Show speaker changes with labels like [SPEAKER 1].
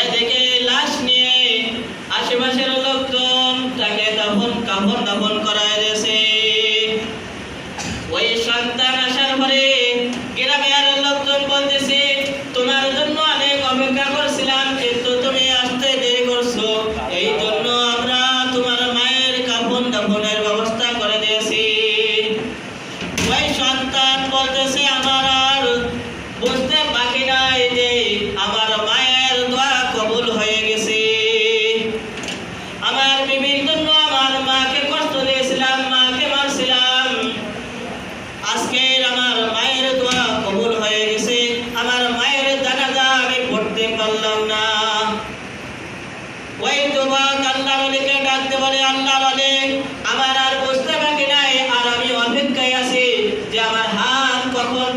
[SPEAKER 1] এদিকে লাশ নিয়ে আশেপাশের লোকজন তাকে দাফন, কাফন দাফন করা হয়েছে ওই সন্তান আসার পরে গ্রামের লোকজন বলতেছে, তোমার জন্য অনেক অপেক্ষা করছিলাম, কিন্তু তুমি আসতে দেরি করছ। এই জন্য আমরা তোমার মায়ের কাফন দাফনের ব্যবস্থা করে দিয়েছি। ওই সন্তান বলতেছে, আমার আমি পারলাম না। ওই যুবক আল্লাহ আলীকে ডাকতে বলে আল্লাহ আলী আমার আর বুঝতে বাকি নাই, আর আমি অপেক্ষায় আছি যে আমার হাত কখন